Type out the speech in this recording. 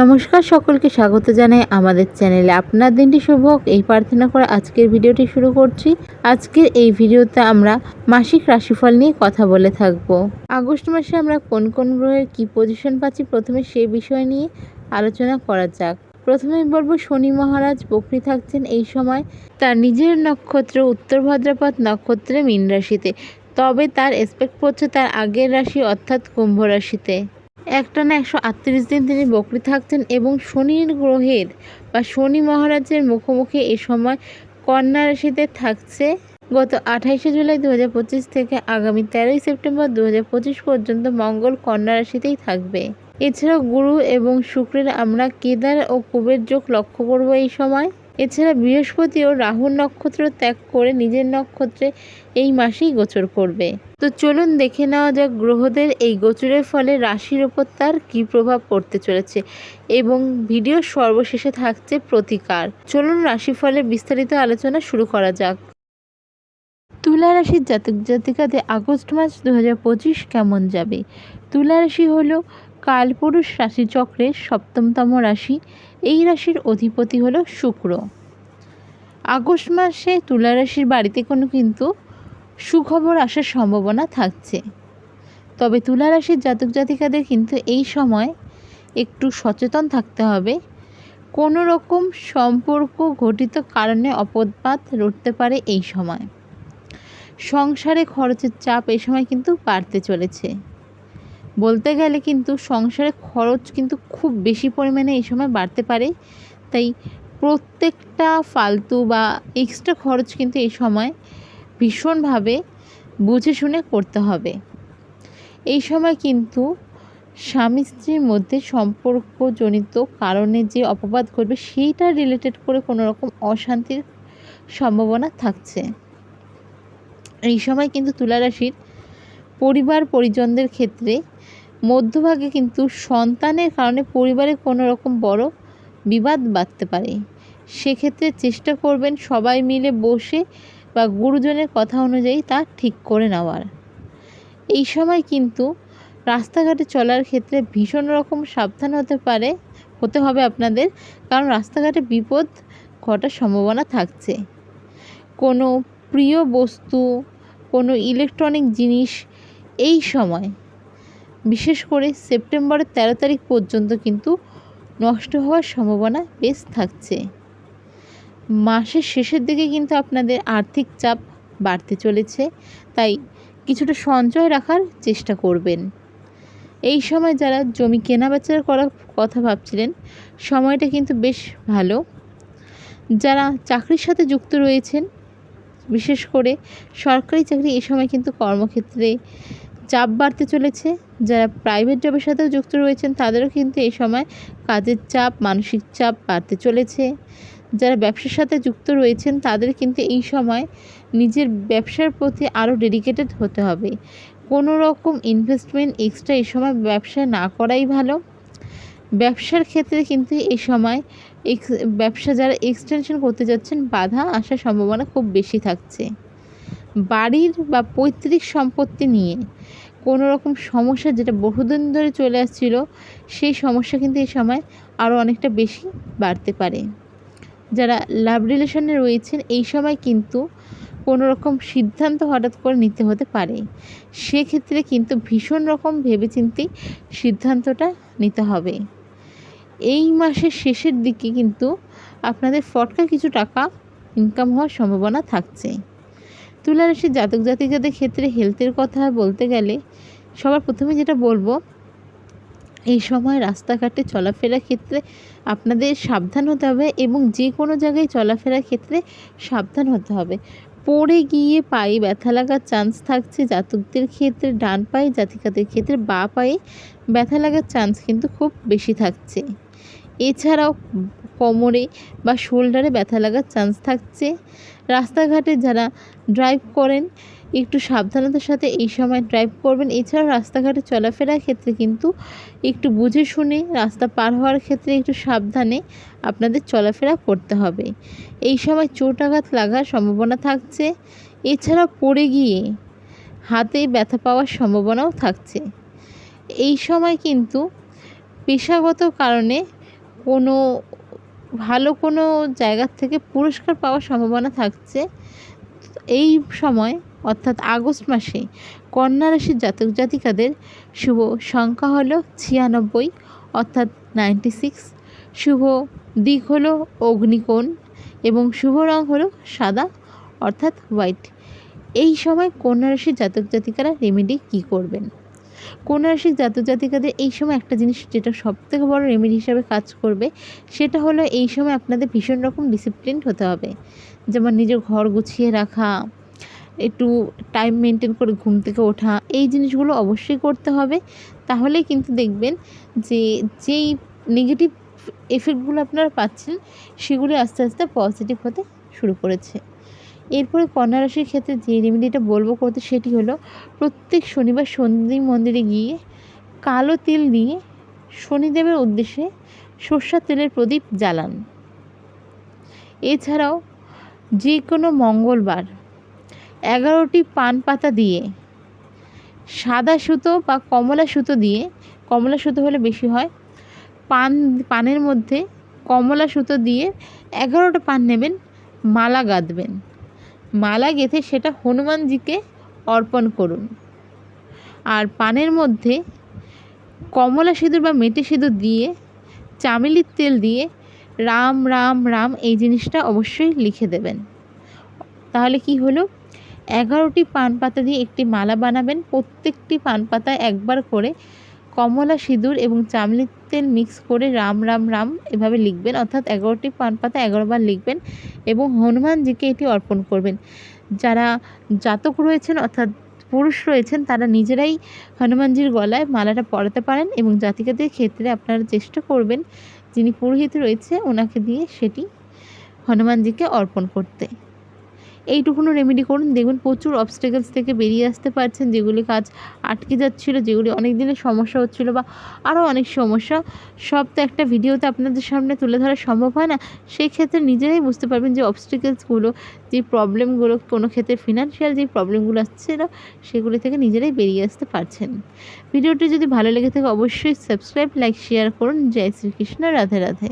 নমস্কার সকলকে স্বাগত জানাই আমাদের চ্যানেলে। আপনার দিনটি শুভ হোক। এই প্রার্থনা করে আজকের ভিডিওটি শুরু করছি। আজকের এই ভিডিওতে আমরা মাসিক রাশিফল নিয়ে কথা বলে থাকব। আগস্ট মাসে আমরা কোন কোন গ্রহের কি পজিশন পাচ্ছি প্রথমে সেই বিষয় নিয়ে আলোচনা করা যাক। প্রথমে বলব, শনি মহারাজ বকরি থাকছেন এই সময় তার নিজের নক্ষত্র উত্তর ভাদ্রপদ নক্ষত্রে মীন রাশিতে। তবে তার এসপেক্ট পড়ছে তার আগের রাশি অর্থাৎ কুম্ভ রাশিতে। একটানা একশো আটত্রিশ দিন তিনি বকরি থাকছেন এবং শনির গ্রহের বা শনি মহারাজের মুখোমুখি এ সময় কন্যা রাশিতে থাকছে। গত আঠাইশে জুলাই দু হাজার পঁচিশ থেকে আগামী তেরোই সেপ্টেম্বর দু হাজার পঁচিশ পর্যন্ত মঙ্গল কন্যা রাশিতেই থাকবে। এছাড়াও গুরু এবং শুক্রের আমরা কেদার ও কুবের যোগ লক্ষ্য করব এই সময়। এছাড়া বৃহস্পতিও রাহুর নক্ষত্র ত্যাগ করে নিজের নক্ষত্রে এই মাসেই গোচর করবে। তো চলুন দেখে নেওয়া যাক গ্রহদের এই গোচরের ফলে রাশির ওপর তার কী প্রভাব পড়তে চলেছে এবং ভিডিওর সর্বশেষে থাকছে প্রতিকার। চলুন রাশিফলের বিস্তারিত আলোচনা শুরু করা যাক। তুলা রাশির জাতক জাতিকাদের আগস্ট মাস দু হাজার পঁচিশ কেমন যাবে? তুলা রাশি হলো কালপুরুষ রাশিচক্রের সপ্তমতম রাশি। এই রাশির অধিপতি হলো শুক্র। আগস্ট মাসে তুলা রাশির বাড়িতে কোনো কিন্তু সুখবর আসার সম্ভাবনা থাকছে। তবে তুলা রাশির জাতক জাতিকাদের কিন্তু এই সময় একটু সচেতন থাকতে হবে। কোনো রকম সম্পর্ক ঘটিত কারণে অপদপাত রটতে পারে এই সময়। সংসারে খরচের চাপ এই সময় কিন্তু বাড়তে চলেছে। বলতে গেলে কিন্তু সংসারে খরচ কিন্তু খুব বেশি পরিমাণে এই সময় বাড়তে পারে। তাই প্রত্যেকটা ফালতু বা এক্সট্রা খরচ কিন্তু এই সময় ভীষণভাবে বুঝে শুনে করতে হবে। এই সময় কিন্তু স্বামী স্ত্রীর মধ্যে সম্পর্কজনিত কারণে যে অপবাদ ঘটবে সেইটা রিলেটেড করে কোনো রকম অশান্তির সম্ভাবনা থাকছে। এই সময় কিন্তু তুলা রাশির পরিবার পরিজনদের ক্ষেত্রে মধ্যভাগে কিন্তু সন্তানের কারণে পরিবারে কোনো রকম বড় বিবাদ বাঁধতে পারে। সেক্ষেত্রে চেষ্টা করবেন সবাই মিলে বসে বা গুরুজনের কথা অনুযায়ী তা ঠিক করে নেওয়ার। এই সময় কিন্তু রাস্তাঘাটে চলার ক্ষেত্রে ভীষণ রকম সাবধান হতে পারে, হতে হবে আপনাদের, কারণ রাস্তাঘাটে বিপদ ঘটার সম্ভাবনা থাকছে। কোনো প্রিয় বস্তু, কোনো ইলেকট্রনিক জিনিস এই সময় বিশেষ করে সেপ্টেম্বরের তেরো তারিখ পর্যন্ত কিন্তু নষ্ট হওয়ার সম্ভাবনা বেশ থাকছে। মাসের শেষের দিকে কিন্তু আপনাদের আর্থিক চাপ বাড়তে চলেছে, তাই কিছুটা সঞ্চয় রাখার চেষ্টা করবেন। এই সময় যারা জমি কেনা বেচা করার কথা ভাবছিলেন, সময়টা কিন্তু বেশ ভালো। যারা চাকরির সাথে যুক্ত রয়েছেন, বিশেষ করে সরকারি চাকরি এই সময় কিন্তু কর্মক্ষেত্রে চাপ বাড়তে চলেছে। যারা প্রাইভেট জবের সাথেও যুক্ত রয়েছেন, তাদেরও কিন্তু এই সময় কাজের চাপ, মানসিক চাপ বাড়তে চলেছে। যারা ব্যবসার সাথে যুক্ত রয়েছেন, তাদের কিন্তু এই সময় নিজের ব্যবসার প্রতি আরও ডেডিকেটেড হতে হবে। কোনো রকম ইনভেস্টমেন্ট এক্সট্রা এই সময় ব্যবসা না করাই ভালো। ব্যবসার ক্ষেত্রে কিন্তু এই সময় ব্যবসা যারা এক্সটেনশন করতে যাচ্ছেন, বাধা আসার সম্ভাবনা খুব বেশি থাকছে। বাড়ির বা পৈতৃক সম্পত্তি নিয়ে কোনো রকম সমস্যা যেটা বহুদিন ধরে চলে আসছিল, সেই সমস্যা কিন্তু এই সময় আরও অনেকটা বেশি বাড়তে পারে। যারা লাভ রিলেশনে রয়েছেন, এই সময় কিন্তু কোনো রকম সিদ্ধান্ত হঠাৎ করে নিতে হতে পারে। সেক্ষেত্রে কিন্তু ভীষণ রকম ভেবেচিন্তেই সিদ্ধান্তটা নিতে হবে। এই মাসের শেষের দিকে কিন্তু আপনাদের ফটকা কিছু টাকা ইনকাম হওয়ার সম্ভাবনা থাকছে। তুলা রাশির জাতক জাতিকাদের ক্ষেত্রে হেলথের কথা বলতে গেলে সবার প্রথমে যেটা বলব, এই সময় রাস্তাঘাটে চলাফেরার ক্ষেত্রে আপনাদের সাবধান হতে হবে এবং যে কোনো জায়গায় চলাফেরার ক্ষেত্রে সাবধান হতে হবে। পড়ে গিয়ে পায়ে ব্যথা লাগার চান্স থাকছে জাতকদের ক্ষেত্রে, ডান পায়ে জাতিকাদের ক্ষেত্রে বা পায়ে ব্যথা লাগার চান্স কিন্তু খুব বেশি থাকছে। এছাড়াও কোমরে বা শোল্ডারে ব্যথা লাগার চান্স থাকছে। রাস্তাঘাটে যারা ড্রাইভ করেন, একটু সাবধানতার সাথে এই সময় ড্রাইভ করবেন। এছাড়াও রাস্তাঘাটে চলাফেরার ক্ষেত্রে কিন্তু একটু বুঝে শুনে রাস্তা পার হওয়ার ক্ষেত্রে একটু সাবধানে আপনাদের চলাফেরা করতে হবে। এই সময় চোট আঘাত লাগার সম্ভাবনা থাকছে। এছাড়াও পড়ে গিয়ে হাতে ব্যথা পাওয়ার সম্ভাবনাও থাকছে। এই সময় কিন্তু পেশাগত কারণে কোনো ভালো কোনো জায়গার থেকে পুরস্কার পাওয়ার সম্ভাবনা থাকছে। এই সময়, অর্থাৎ আগস্ট মাসে, কন্যা রাশির জাতক জাতিকাদের শুভ সংখ্যা হলো ছিয়ানব্বই, অর্থাৎ নাইনটি সিক্স শুভ দিক হলো অগ্নিকোণ এবং শুভ রং হলো সাদা, অর্থাৎ হোয়াইট এই সময় কন্যা রাশির জাতক জাতিকারা রেমেডি কী করবেন? কন্যা রাশির জাতক জাতিকাদের এই সময় একটা জিনিস যেটা সবথেকে বড় রেমেডি হিসাবে কাজ করবে, সেটা হলো এই সময় আপনাদের ভীষণ রকম ডিসিপ্লিন হতে হবে। যেমন নিজের ঘর গুছিয়ে রাখা, একটু টাইম মেনটেন করে ঘুম থেকে ওঠা, এই জিনিসগুলো অবশ্যই করতে হবে। তাহলে কিন্তু দেখবেন যে যেই নেগেটিভ এফেক্টগুলো আপনারা পাচ্ছেন, সেগুলি আস্তে আস্তে পজিটিভ হতে শুরু করেছে। এরপরে কন্যা রাশির ক্ষেত্রে যে রেমেডিটা বলব করতে সেটি হলো প্রত্যেক শনিবার শনি মন্দিরে গিয়ে কালো তিল দিয়ে শনিদেবের উদ্দেশ্যে সর্ষার তেলের প্রদীপ জ্বালান। এছাড়াও যে কোনো মঙ্গলবার এগারোটি পান পাতা দিয়ে সাদা সুতো বা কমলা সুতো দিয়ে, কমলা সুতো হলে বেশি হয়, পান, পানের মধ্যে কমলা সুতো দিয়ে এগারোটা পান নেবেন, মালা গাঁথবেন মালা গেঁথে সেটা হনুমানজিকে অর্পণ করুন। আর পানের মধ্যে কমলা সিঁদুর বা মেটে সিঁদুর দিয়ে, চামেলির তেল দিয়ে রাম রাম রাম এই জিনিসটা অবশ্যই লিখে দেবেন। তাহলে কি হলো? এগারোটি পান পাতা দিয়ে একটি মালা বানাবেন। প্রত্যেকটি পান পাতায় একবার করে কমলা সিঁদুর এবং চামলির তেল মিক্স করে রাম রাম রাম এভাবে লিখবেন। অর্থাৎ এগারোটি পান পাতা এগারোবার লিখবেন এবং হনুমানজিকে এটি অর্পণ করবেন। যারা জাতক রয়েছেন অর্থাৎ পুরুষ রয়েছেন, তারা নিজেরাই হনুমানজির গলায় মালাটা পরাতে পারেন এবং জাতিকাদের ক্ষেত্রে আপনারা চেষ্টা করবেন যিনি পুরোহিত রয়েছে, ওনাকে দিয়ে সেটি হনুমানজিকে অর্পণ করতে। এইটুকুনো রেমেডি করুন। দেখবেন প্রচুর অবস্টেকেলস থেকে বেরিয়ে আসতে পারছেন যেগুলি কাজ আটকে যাচ্ছিল, যেগুলি অনেক দিনের সমস্যা হচ্ছিল বা আরও অনেক সমস্যা। সব তো একটা ভিডিওতে আপনাদের সামনে তুলে ধরা সম্ভব হয় না। সেই ক্ষেত্রে নিজেরাই বুঝতে পারবেন যে অবস্টেকেলসগুলো যে প্রবলেমগুলো কোনো ক্ষেত্রে ফিনান্সিয়াল যে প্রবলেমগুলো আসছিল সেগুলি থেকে নিজেরাই বেরিয়ে আসতে পারছেন। ভিডিওটি যদি ভালো লেগে থাকে, অবশ্যই সাবস্ক্রাইব লাইক শেয়ার করুন। জয় শ্রীকৃষ্ণ, রাধে রাধে।